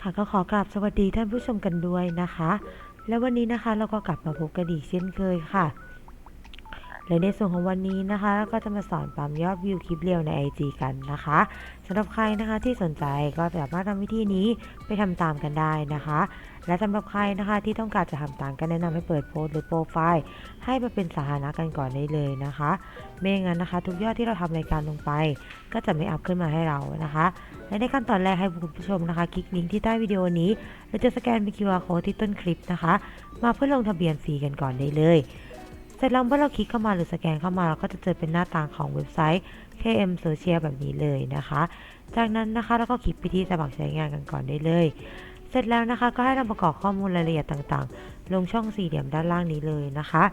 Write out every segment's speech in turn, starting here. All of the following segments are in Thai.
ค่ะก็ขอกราบสวัสดีท่านผู้ชมกันด้วยนะคะ และวันนี้นะคะเราก็กลับมาพบกันอีกเช่นเคยค่ะ และในส่วนของวันนี้นะคะ ก็จะมาสอนปั๊มยอดวิวคลิปเรียวใน IG กันนะคะสำหรับใครนะคะที่สนใจก็สามารถทำวิธีนี้ไปทำตามกันได้นะคะ และสำหรับใครนะคะที่ต้องการจะทำตามก็แนะนำให้เปิดโพสต์หรือโปรไฟล์ให้มาเป็นสาธารณะกันก่อนได้เลยนะคะไม่งั้นนะคะ ทุกยอดที่เราทำรายการลงไป ก็จะไม่อัพขึ้นมาให้เรานะคะ และในขั้นตอนแรกให้คุณผู้ชมนะคะ คลิกลิงก์ที่ใต้วิดีโอนี้หรือจะสแกนเป็น QR code ที่ต้นคลิปนะคะ มาเพื่อลงทะเบียนฟรีกันก่อนได้เลย เสร็จแล้วเมื่อเราคลิกเข้ามาหรือสแกนเข้ามาเราก็จะเจอเป็นหน้าต่างของเว็บไซต์ KM Social แบบนี้เลยนะคะ จากนั้นนะคะเราก็คลิกไปที่สมัครใช้งานกันก่อนได้เลย เสร็จแล้วนะคะก็ให้เราประกอบข้อมูลรายละเอียดต่างๆ ลงช่องสี่เหลี่ยมด้านล่างนี้เลยนะคะ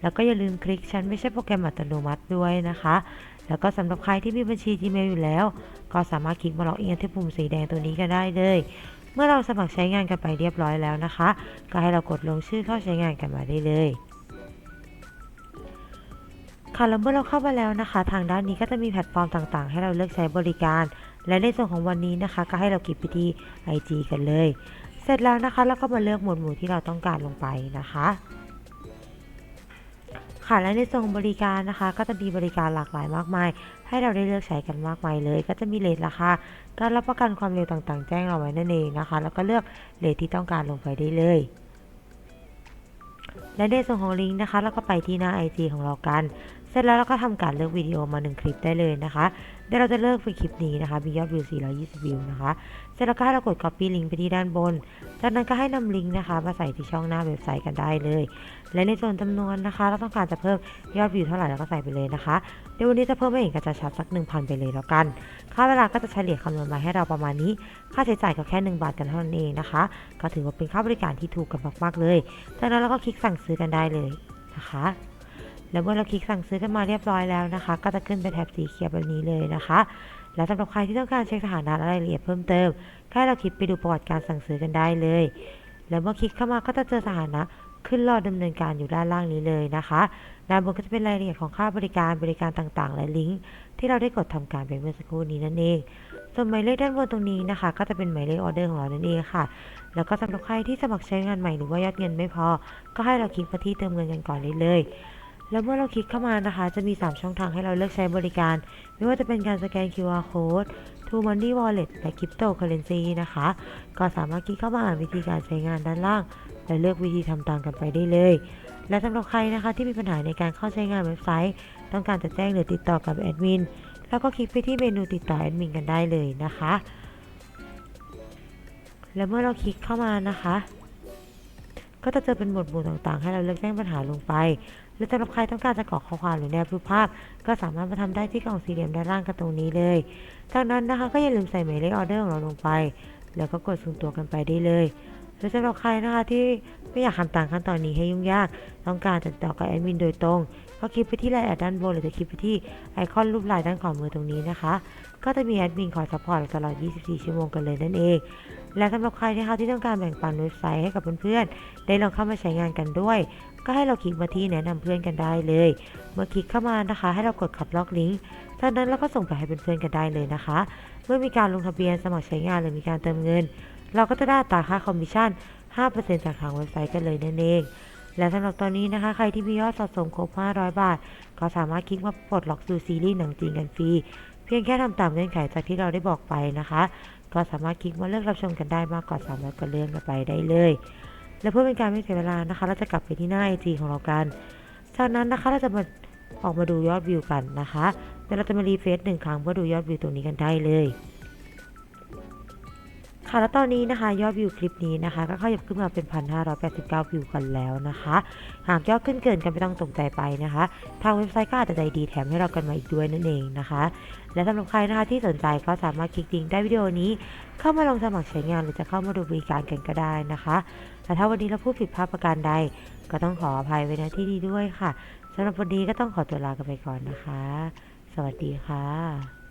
แล้วก็อย่าลืมคลิกฉันไม่ใช่โปรแกรมอัตโนมัติด้วยนะคะ แล้วก็สำหรับใครที่มีบัญชี Gmail อยู่แล้ว ก็สามารถคลิกมาล็อกอินที่ปุ่มสีแดงตัวนี้ก็ได้เลยเมื่อเราสมัครใช้งานกันไปเรียบร้อยแล้วนะคะ ก็ให้เรากดลงชื่อเข้าใช้งานกันมาได้เลย ค่ะแล้วเมื่อเราเข้ามาแล้วนะคะ ทางด้านนี้ก็จะมีแพลตฟอร์มต่างๆ ให้เราเลือกใช้บริการ และในส่วนของวันนี้นะคะ ก็ให้เราคลิกไปที่ IG กันเลย เสร็จแล้วนะคะเราก็มาเลือกหมวดหมู่ที่เราต้องการลงไปนะคะ ค่ะและในส่วนของบริการนะคะ ก็จะมีบริการหลากหลายมากมาย ให้เราได้เลือกใช้กันมากมายเลย ก็จะมีเลทราคาการรับประกันความเร็วต่างๆ แจ้งเราไว้นั่นเองนะคะ แล้วก็เลือกเลทที่ต้องการลงไปได้เลยและในส่วนของลิงก์นะคะ เราก็ไปที่หน้า IG ของเรากัน สร็จแล้วเราก็ทำการเลือกวิดีโอมา 1 คลิปได้เลยนะคะเดี๋ยวเราจะเลือกเป็นคลิปนี้นะคะมียอดวิว 420 วิวนะคะ เสร็จแล้วก็ให้เรากด copy ลิงก์ไปที่ด้านบน จากนั้นก็ให้นำลิงก์นะคะ มาใส่ที่ช่องหน้าเว็บไซต์กันได้เลย และในส่วนจำนวนนะคะ เราต้องการจะเพิ่มยอดวิวเท่าไหร่เราก็ใส่ไปเลยนะคะ เดี๋ยววันนี้จะเพิ่มให้เห็นกระชับสัก 1,000 ไปเลยแล้วกัน ค่าเวลาก็จะเฉลี่ยคำนวณมาให้เราประมาณนี้ ค่าใช้จ่ายก็แค่ 1 บาทกันเท่านั้นเองนะคะ ก็ถือว่าเป็นค่าบริการที่ถูกกันมากๆเลย จากนั้นเราก็คลิกสั่งซื้อกันได้เลยนะคะ แล้วเมื่อเราคลิกสั่งซื้อกันมาเรียบร้อยแล้วนะคะ ก็จะขึ้นเป็นแถบสีเขียวแบบนี้เลยนะคะ และสำหรับใครที่ต้องการเช็คสถานะรายละเอียดเพิ่มเติมก็ให้เราคลิกไปดูประวัติการสั่งซื้อกันได้เลย แล้วเมื่อคลิกเข้ามาก็จะเจอสถานะขึ้นรอดำเนินการอยู่ด้านล่างนี้เลยนะคะด้านบนก็จะเป็นรายละเอียดของค่าบริการบริการต่างๆ และลิงก์ที่เราได้กดทำการไปเมื่อสักครู่นี้นั่นเอง ส่วนหมายเลขด้านบนตรงนี้นะคะ ก็จะเป็นหมายเลขออเดอร์ของเรานั่นเองค่ะ แล้วก็สำหรับใครที่สมัครใช้งานใหม่หรือว่ายอดเงินไม่พอ ก็ให้เราคลิกมาที่เติมเงินกันก่อนได้เลย แล้วเมื่อเราคลิกเข้ามานะคะ จะมี 3 ช่องทางให้เราเลือกใช้บริการ ไม่ว่าจะเป็นการสแกน QR code True Money Wallet และ Cryptocurrency นะคะ ก็สามารถคลิกเข้ามาอ่านวิธีการใช้งานด้านล่าง และเลือกวิธีทำตามกันไปได้เลย และสำหรับใครนะคะที่มีปัญหาในการเข้าใช้งานเว็บไซต์ ต้องการจะแจ้งหรือติดต่อกับแอดมินแล้วก็คลิกไปที่เมนูติดต่อแอดมินกันได้เลยนะคะ และเมื่อเราคลิกเข้ามานะคะ ก็จะเจอเป็นหมวดหมู่ต่างๆ ให้เราเลือกแจ้งปัญหาลงไป หรือสำหรับใครต้องการจะกรอกข้อความหรือแนบรูปภาพ ก็สามารถมาทำได้ที่กล่องสี่เหลี่ยมด้านล่างกันตรงนี้เลย จากนั้นนะคะก็อย่าลืมใส่หมายเลขออเดอร์ของเราลงไป แล้วก็กดส่งตัวกันไปได้เลย หรือสำหรับใครนะคะที่ไม่อยากทำตามขั้นตอนนี้ให้ยุ่งยาก ต้องการติดต่อกับแอดมินโดยตรง ก็คลิกไปที่ไลน์แอดด้านบนหรือจะคลิกไปที่ไอคอนรูปลายด้านขวามือตรงนี้นะคะ ก็จะมีแอดมินคอยซัพพอร์ตตลอด 24 ชั่วโมงกันเลยนั่นเอง และสำหรับใครนะคะที่ต้องการแบ่งปันเว็บไซต์ให้กับเพื่อนๆ ได้ลองเข้ามาใช้งานกันด้วย ก็ให้เราคลิกมาที่แนะนำเพื่อนกันได้เลย เมื่อคลิกเข้ามานะคะ ให้เรากดขับล็อกลิงก์จากนั้นเราก็ส่งไปให้เพื่อนๆกันได้เลยนะคะ เมื่อมีการลงทะเบียนสมัครใช้งานหรือมีการเติมเงิน เราก็จะได้ตาค่าคอมมิชชั่น 5%จากทางเว็บไซต์กันเลยนั่นเอง และสำหรับตอนนี้นะคะ ใครที่มียอดสะสมครบ 500 บาท ก็สามารถคลิกมาปลดล็อกดูซีรีส์หนังจีนกันฟรี เพียงแค่ทำตามเงื่อนไขจากที่เราได้บอกไปนะคะ ก็สามารถคลิกมาเลือกรับชมกันได้มากกว่า300ก็เลื่อนกันไปได้เลย และเพื่อเป็นการไม่เสียเวลานะคะ เราจะกลับไปที่หน้าไอจีของเรากัน จากนั้นนะคะเราจะมาออกมาดูยอดวิวกันนะคะเดี๋ยวเราจะมารีเฟซหนึ่งครั้งเพื่อดูยอดวิวตรงนี้กันได้เลย ค่ะแล้วตอนนี้นะคะยอดวิวคลิปนี้นะคะ ก็ขยับขึ้นมาเป็น 1,589 วิวกันแล้วนะคะ หากยอดขึ้นเกินกันไม่ต้องตกใจไปนะคะ ทางเว็บไซต์ก็อาจจะใจดีแถมให้เรากันมาอีกด้วยนั่นเองนะคะ และสำหรับใครนะคะที่สนใจก็สามารถคลิกลิงก์ใต้วิดีโอนี้ เข้ามาลองสมัครใช้งานหรือจะเข้ามาดูบริการกันก็ได้นะคะแต่ถ้าวันนี้เราพูดผิดพลาดประการใด ก็ต้องขออภัยไว้ณที่นี้ด้วยค่ะสำหรับวันนี้ก็ต้องขอตัวลากันไปก่อนนะคะ สวัสดีค่ะ